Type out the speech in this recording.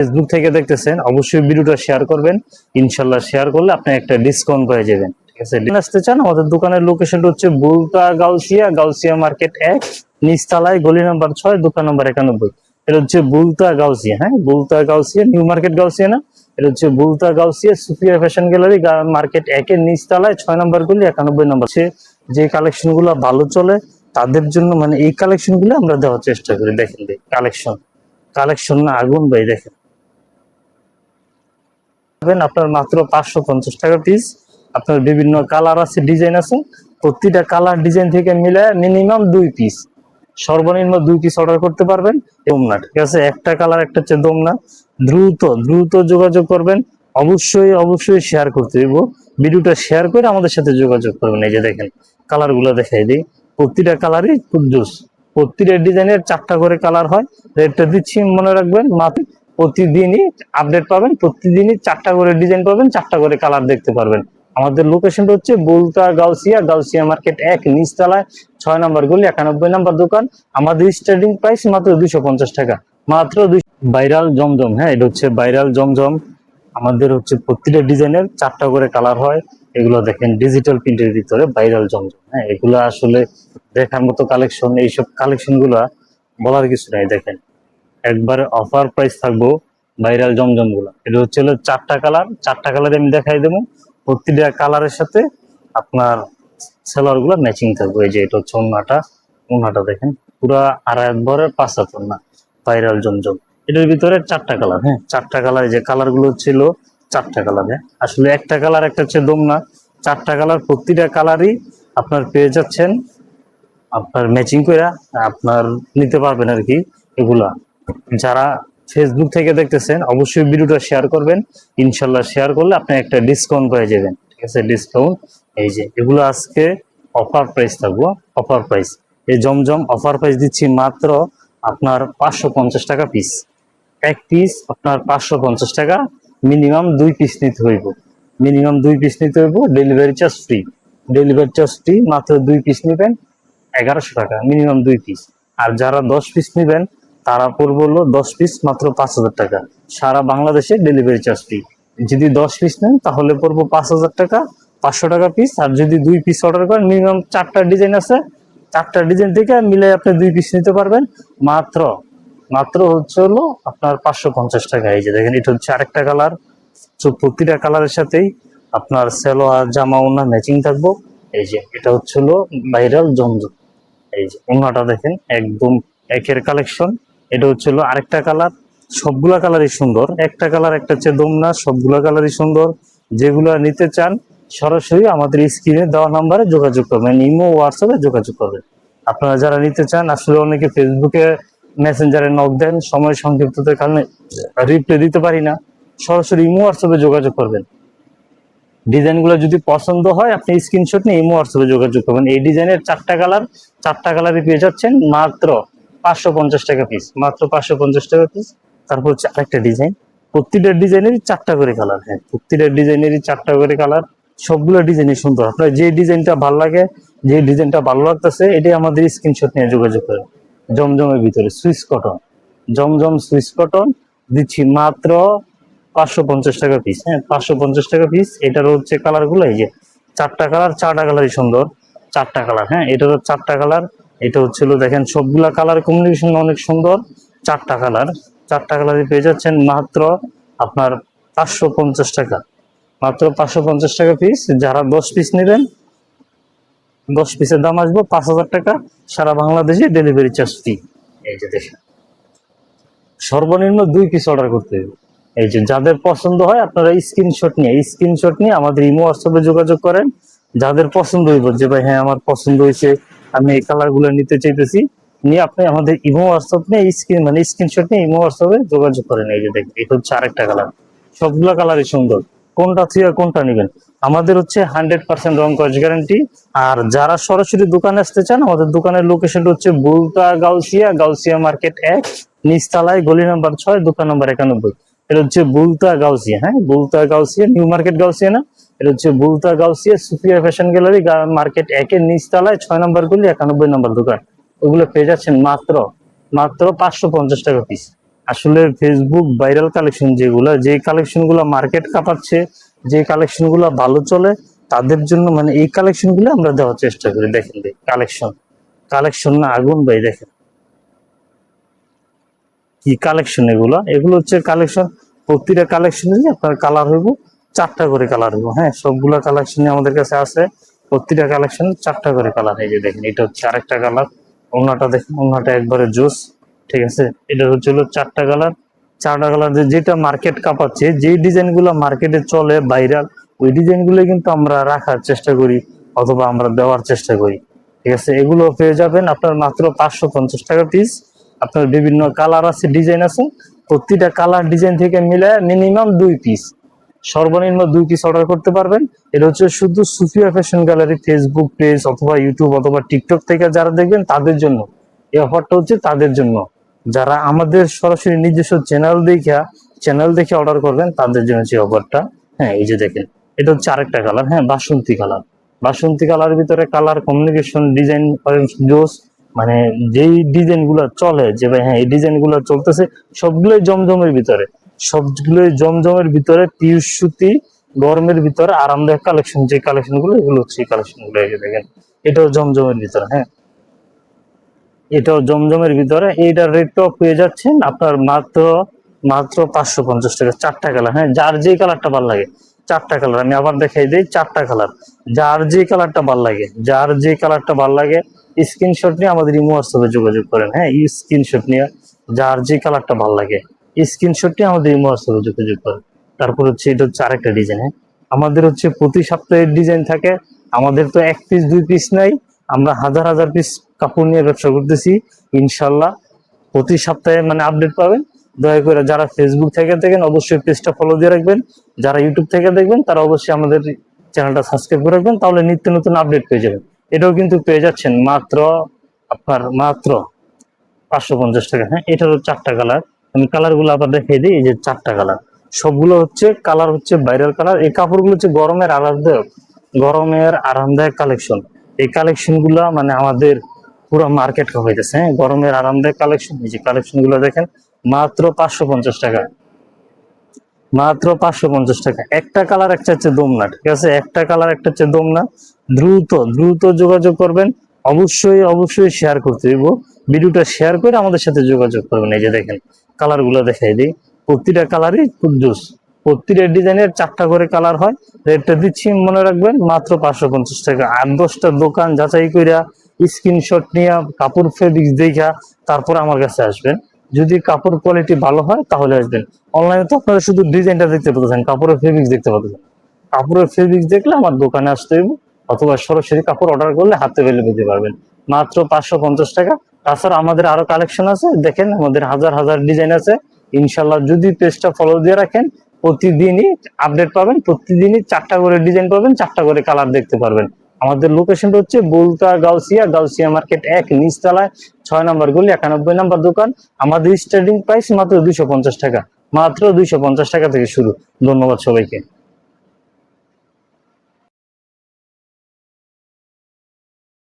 Facebook থেকে দেখতেছেন, অবশ্যই ভিডিওটা শেয়ার করবেন। ইনশাল্লাহ শেয়ার করলে আপনি একটা ডিসকাউন্ট পেয়ে যাবেন। ঠিক আছে? আসতে চান, আমাদের দোকানের লোকেশনটা হচ্ছে বুলতা গাউসিয়া গাউসিয়া মার্কেট এক, নিচতলায় গলি নাম্বার ছয়, দোকান নাম্বার একানব্বই। এটা হচ্ছে বুলতা গাউসিয়া হ্যাঁ? বুলতা গাউসিয়া নিউ মার্কেট গাউসিয়া না? এটা হচ্ছে Bulta Gausia Sufia fashion gallery market একের নিচতলায় ছয় নম্বর গুলি, একানব্বই নম্বর। সে যে কালেকশনগুলো ভালো চলে, তাদের জন্য মানে এই কালেকশনগুলো আমরা দেওয়ার চেষ্টা করি। দেখেন কালেকশন কালেকশন না, আগুন ভাই, দেখেন। পাবেন আপনার মাত্র পাঁচশো পঞ্চাশ টাকা পিস আপনার বিভিন্ন কালার আছে ডিজাইন আছে। প্রতিটা কালার ডিজাইন থেকে মিলে মিনিমাম দুই পিস সর্বনিম্ন দুই পিস অর্ডার করতে পারবেন। দোমনা, ঠিক আছে? একটা কালার একটা হচ্ছে দোমনা। দ্রুত দ্রুত যোগাযোগ করবেন। অবশ্যই অবশ্যই শেয়ার করতে দিব ভিডিওটা শেয়ার করে আমাদের সাথে যোগাযোগ করবেন। এই যে দেখেন কালারগুলো দেখাই দিই। প্রতিটা কালারই খুব জোস। প্রতিটা ডিজাইনের চারটা করে কালার হয়। রেটটা দিচ্ছি, মনে রাখবেন, মাত্র প্রতিদিনই আপডেট পাবেন, প্রতিদিনই চারটা করে ডিজাইন পাবেন, চারটা করে কালার দেখতে পারবেন। আমাদের লোকেশনটা হচ্ছে বুলতা গাউসিয়া গাউসিয়া মার্কেট এক, নিচতলায় ছয় নম্বর গুলি, একানব্বই নম্বর দোকান। আমাদের স্টার্টিং প্রাইস মাত্র দুইশো পঞ্চাশ টাকা। মাত্র দুই ভাইরাল জমজম হ্যাঁ এটা হচ্ছে ভাইরাল জমজম। আমাদের হচ্ছে প্রতিটা ডিজাইনের চারটা করে কালার হয়। এগুলো দেখেন ডিজিটাল প্রিন্টের ভিতরে ভাইরাল জমজম হ্যাঁ এগুলো আসলে দেখার মতো কালেকশন এইসব কালেকশনগুলা বলার কিছু নাই, দেখেন। একবারে অফার প্রাইস থাকব ভাইরাল জমজমগুলা। এটা হচ্ছে হলো চারটা কালার চারটা কালারে আমি দেখাই দেবো। প্রতিটা কালারের সাথে আপনার সেলারগুলো ম্যাচিং থাকবে। এই যে এটা হচ্ছে ওন্নাটা। ওন্নাটা দেখেন, পুরা আড়াই ভরের পাঁচ হাত ওন্না ভাইরাল জমজম। এটার ভিতরে চারটা কালার হ্যাঁ চারটা কালার যে কালারগুলো ছিল চারটা কালার হ্যাঁ। আসলে একটা কালার একটা হচ্ছে দমনা চারটা কালার প্রতিটা কালারই আপনার পেয়ে যাচ্ছেন। আপনার ম্যাচিং করে আপনার নিতে পারবেন আর কি এগুলা। যারা ফেসবুক থেকে দেখতেছেন, অবশ্যই ভিডিওটা শেয়ার করবেন। ইনশাল্লাহ শেয়ার করলে আপনি একটা ডিসকাউন্ট পেয়ে যাবেন। ঠিক আছে? ডিসকাউন্ট এই যে, এগুলো আজকে অফার প্রাইস থাকব। অফার প্রাইস এই জমজম অফার প্রাইস দিচ্ছি মাত্র আপনার পাঁচশো পঞ্চাশ টাকা পিস এক পিস আপনার পাঁচশো পঞ্চাশ টাকা। মিনিমাম দুই পিস নিতে হইব। মিনিমাম দুই পিস নিতে হইব। Delivery charge free delivery charge free মাত্র দুই পিস নেবেন। এগারোশো টাকা। মিনিমাম দুই পিস আর যারা দশ পিস নেবেন তারা হলো দশ পিস মাত্র পাঁচ হাজার টাকা। সারা বাংলাদেশে ডেলিভারি চার্জ ফ্রি যদি দশ পিস নেন, তাহলে পড়ব পাঁচ হাজার টাকা, পাঁচশো টাকা পিস আর যদি দুই পিস অর্ডার করেন মিনিমাম চারটা ডিজাইন আছে। চারটা ডিজাইন থেকে মিলে আপনি দুই পিস নিতে পারবেন। মাত্র মাত্র হচ্ছে হলো আপনার পাঁচশো পঞ্চাশ টাকা। এই যে দেখেন, এটা হচ্ছে আরেকটা কালার প্রতিটা কালারের সাথেই আপনার সেলোয়ার, জামা ওনা ম্যাচিং থাকব। এই যে, এটা হচ্ছে হলো ভাইরাল জমজম এই যে ওনাটা দেখেন, একদম একের কালেকশন এটা হচ্ছে হলো আরেকটা কালার। সবগুলা কালারই সুন্দর। একটা কালার, একটা হচ্ছে দমনা, সবগুলা কালারই সুন্দর। যেগুলো নিতে চান, সরাসরি আমাদের স্ক্রিনে দেওয়া নাম্বারে যোগাযোগ করবেন, ইমো, হোয়াটসঅ্যাপে যোগাযোগ করবেন। আপনারা যারা নিতে চান, আসলে অনেকে ফেসবুকে মেসেঞ্জারে নক দেন, সময় সংক্ষিপ্ততার কারণে রিপ্লাই দিতে পারি না। সরাসরি ইমো, হোয়াটসঅ্যাপে যোগাযোগ করবেন। ডিজাইনগুলো যদি পছন্দ হয়, আপনি স্ক্রিনশট নিয়ে ইমো, হোয়াটসঅ্যাপে যোগাযোগ করবেন। এই ডিজাইনের চারটা কালার, চারটা কালারই পেয়ে যাচ্ছেন। মাত্র পাঁচশো পঞ্চাশ টাকা পিস মাত্র পাঁচশো পঞ্চাশ টাকা পিস তারপর হচ্ছে আরেকটা ডিজাইন প্রতিটা ডিজাইনেরই চারটা করে কালার হ্যাঁ প্রতিটা ডিজাইনেরই চারটা করে কালার সবগুলো ডিজাইনই সুন্দর। আপনার যে ডিজাইনটা ভালো লাগে, যে ডিজাইনটা ভালো লাগতেছে, এটাই আমাদের স্ক্রিনশট নিয়ে যোগাযোগ করেন জমজমের ভিতরে সুইস কটন জমজম সুইস কটন দিচ্ছি মাত্র পাঁচশো পঞ্চাশ টাকা পিস হ্যাঁ পাঁচশো পঞ্চাশ টাকা পিস এটার হচ্ছে কালারগুলো, এই যে চারটা কালার চারটা কালারই সুন্দর। চারটা কালার হ্যাঁ এটারও চারটা কালার এটা হচ্ছিল দেখেন, সবগুলা কালার কম্বিনেশন অনেক সুন্দর, চারটা কালার চারটা কালারই পেয়ে যাচ্ছেন মাত্র আপনার পাঁচশো পঞ্চাশ টাকা। মাত্র পাঁচশো পঞ্চাশ টাকা পিস যারা দশ পিস নেবেন, দশ পিসের দাম আসব পাঁচ হাজার টাকা, সারা বাংলাদেশে ডেলিভারি চার্জ ফ্রি এই যে দেখেন, সর্বনিম্ন দুই পিস অর্ডার করতে হবে। এই যে যাদের পছন্দ হয় আপনারা স্ক্রিনশট নিয়ে স্ক্রিনশট নিয়ে আমাদের ইমো হোয়াটসঅ্যাপে যোগাযোগ করেন। যাদের পছন্দ হইব যে, ভাই হ্যাঁ আমার পছন্দ হয়েছে আমি এই কালারগুলো নিতে চাইতেছি। নিয়ে আপনি আমাদের ইমো হোয়াটসঅ্যাপ নিয়ে স্ক্রিন মানে স্ক্রিনশট নিয়ে ইমো হোয়াটসঅ্যাপে যোগাযোগ করেন এই যে দেখেন এটা হচ্ছে আরেকটা কালার সবগুলো কালারই সুন্দর। কোনটা থেকে কোনটা নেবেন? আমাদের হচ্ছে হান্ড্রেড পার্সেন্ট রং কস গ্যারান্টি আর যারা সরাসরি দোকানে আসতে চান, আমাদের দোকানের লোকেশনটা হচ্ছে বুলতা গাউসিয়া গাউসিয়া মার্কেট এক, নিচতলায় গলি নাম্বার ছয়, দোকান নাম্বার একানব্বই। এটা হচ্ছে বুলতা গাউসিয়া হ্যাঁ? বুলতা গাউসিয়া নিউ মার্কেট গাউসিয়া না? এটা হচ্ছে Bulta Gausia Sufia fashion gallery market একের নিচতলায় ছয় নম্বর গুলি, একানব্বই নম্বর দোকান। ওগুলো পেয়ে যাচ্ছেন মাত্র মাত্র পাঁচশো পঞ্চাশ টাকা পিস আসলে ফেসবুক ভাইরাল কালেকশন যেগুলো যে কালেকশনগুলো মার্কেট কাঁপাচ্ছে যে কালেকশনগুলো ভালো চলে, তাদের জন্য মানে এই কালেকশনগুলো আমরা দেওয়ার চেষ্টা করি। দেখেন কালেকশন কালেকশন না, আগুন ভাই, দেখেন। কি কালেকশন এগুলো? এগুলো হচ্ছে কালেকশন প্রতিটা কালেকশনে আপনার কালার হইব চারটা করে কালার হইব হ্যাঁ? সবগুলা কালেকশনে আমাদের কাছে আছে। প্রতিটা কালেকশন চারটা করে কালার এই যে দেখেন, এটা হচ্ছে আরেকটা কালার ওনাটা দেখেন ওনাটা একবারে জুস, ঠিক আছে? এটা হচ্ছে হলো চারটা কালার চারটা কালার যেটা মার্কেট কাঁপাচ্ছে যে ডিজাইনগুলো মার্কেটে চলে ভাইরাল ওই ডিজাইনগুলো কিন্তু আমরা রাখার চেষ্টা করি, অথবা আমরা দেওয়ার চেষ্টা করি, ঠিক আছে? এগুলো পেয়ে যাবেন আপনার মাত্র পাঁচশো পঞ্চাশ টাকা পিস আপনার বিভিন্ন কালার আছে ডিজাইন আছে, প্রতিটা কালার ডিজাইন থেকে মিলে মিনিমাম দুই পিস সর্বনিম্ন দুই পিস অর্ডার করতে পারবেন। এটা হচ্ছে শুধু Sufia fashion gallery Facebook page অথবা ইউটিউব অথবা টিকটক থেকে যারা দেখবেন, তাদের জন্য। এই অফারটা হচ্ছে তাদের জন্য। যারা আমাদের সরাসরি নিজস্ব চ্যানেল দেখে চ্যানেল দেখে অর্ডার করবেন, তাদের জন্য যে অফারটা হ্যাঁ এই যে দেখেন, এটা হচ্ছে আরেকটা কালার হ্যাঁ বাসন্তী কালার বাসন্তী কালার ভিতরে কালার কমিউনিকেশন ডিজাইন জোস মানে যেই ডিজাইনগুলো চলে, যে ভাই হ্যাঁ এই ডিজাইনগুলো চলতেছে, সবগুলোই জমজমের ভিতরে। সবগুলোই জমজমের ভিতরে পিউষ সুতি গরমের ভিতরে আরামদায়ক কালেকশন যে কালেকশনগুলো, এগুলো হচ্ছে এই কালেকশনগুলো, এই দেখেন, এটাও জমজমের ভিতরে হ্যাঁ? এটাও জমজমের ভিতরে, এইটার রেটটাও পেয়ে যাচ্ছেন আপনার মাত্র মাত্র পাঁচশো পঞ্চাশ টাকা, চারটা কালার হ্যাঁ? যার যে কালারটা ভালো লাগে, চারটা কালার আমি আবার দেখাই দিই, চারটা কালার যার যে কালারটা ভালো লাগে, যার যে কালারটা ভালো লাগে স্ক্রিনশট নিয়ে আমাদের ইমো যোগাযোগ করেন হ্যাঁ? স্ক্রিনশট নিয়ে, যার যে কালারটা ভালো লাগে। স্ক্রিনশট নিয়ে আমাদের ইমো হোয়াটসঅ্যাপে যোগাযোগ করেন। তারপর হচ্ছে এটা হচ্ছে আরেকটা ডিজাইন হ্যাঁ? আমাদের হচ্ছে প্রতি সপ্তাহে ডিজাইন থাকে। আমাদের তো এক পিস দুই পিস নাই। আমরা হাজার হাজার পিস কাপড় নিয়ে ব্যবসা করতেছি। ইনশাল্লাহ প্রতি সপ্তাহে মানে আপডেট পাবেন। দয়া করে যারা ফেসবুক থেকে দেখেন, অবশ্যই পেজটা ফলো দিয়ে রাখবেন। যারা ইউটিউব থেকে দেখবেন, তারা অবশ্যই আমাদের চ্যানেলটা সাবস্ক্রাইব করে রাখবেন। তাহলে নিত্য নতুন আপডেট পেয়ে যাবেন। এটাও কিন্তু পেয়ে যাচ্ছেন মাত্র, আপনার মাত্র পাঁচশো পঞ্চাশ টাকা হ্যাঁ? এটারও চারটা কালার আমি কালারগুলো আবার দেখিয়ে দিই, এই যে চারটা কালার সবগুলো হচ্ছে কালার হচ্ছে ভাইরাল কালার এই কাপড়গুলো হচ্ছে গরমের আরামদায়ক গরমের আরামদায়ক কালেকশন এই কালেকশনগুলা মানে আমাদের পুরো মার্কেট হইতেছে হ্যাঁ? গরমের আরামদায়ক কালেকশন এই যে কালেকশনগুলো দেখেন, মাত্র পাঁচশো পঞ্চাশ টাকা। মাত্র পাঁচশো পঞ্চাশ টাকা। একটা কালার একটা হচ্ছে দমনা ঠিক আছে? একটা কালার একটা হচ্ছে দমনা দ্রুত দ্রুত যোগাযোগ করবেন। অবশ্যই অবশ্যই শেয়ার করতে দিব ভিডিওটা শেয়ার করে আমাদের সাথে যোগাযোগ করবেন, এই যে দেখেন। কালারগুলো দেখাই দিই। প্রতিটা কালারই কুদ্দুস প্রতিটা ডিজাইনের চারটা করে কালার হয়। রেটটা দিচ্ছি, মনে রাখবেন, মাত্র পাঁচশো পঞ্চাশ টাকা। আট দশটা দোকান যাচাই করিয়া স্ক্রিনশট নিয়ে কাপড় ফেব্রিক্স দেখা তারপর আমার কাছে আসবেন। যদি কাপড় কোয়ালিটি ভালো হয়, তাহলে আসবেন। অনলাইনে তো আপনারা শুধু ডিজাইনটা দেখতে পাচ্ছেন, কাপড়ের ফেব্রিক্স দেখতে পাচ্ছেন। কাপড়ের ফেব্রিক্স দেখলে আমার দোকানে আসতে হবে অথবা সরাসরি কাপড় অর্ডার করলে হাতে পেলে পেতে পারবেন। মাত্র পাঁচশো পঞ্চাশ টাকা। তাছাড়া আমাদের আরও কালেকশন আছে, দেখেন আমাদের হাজার হাজার ডিজাইন আছে। ইনশাল্লাহ যদি পেজটা ফলো দিয়ে রাখেন, প্রতিদিনই আপডেট পাবেন, প্রতিদিনই চারটা করে ডিজাইন পাবেন, চারটা করে কালার দেখতে পারবেন। আমাদের লোকেশনটা হচ্ছে বুলতা গাউসিয়া গাউসিয়া মার্কেট এক, নিচতলায় ছয় নম্বর গলি, একানব্বই নম্বর দোকান। আমাদের স্টার্টিং প্রাইস মাত্র দুইশো পঞ্চাশ টাকা, মাত্র দুইশো পঞ্চাশ টাকা থেকে শুরু। ধন্যবাদ সবাইকে।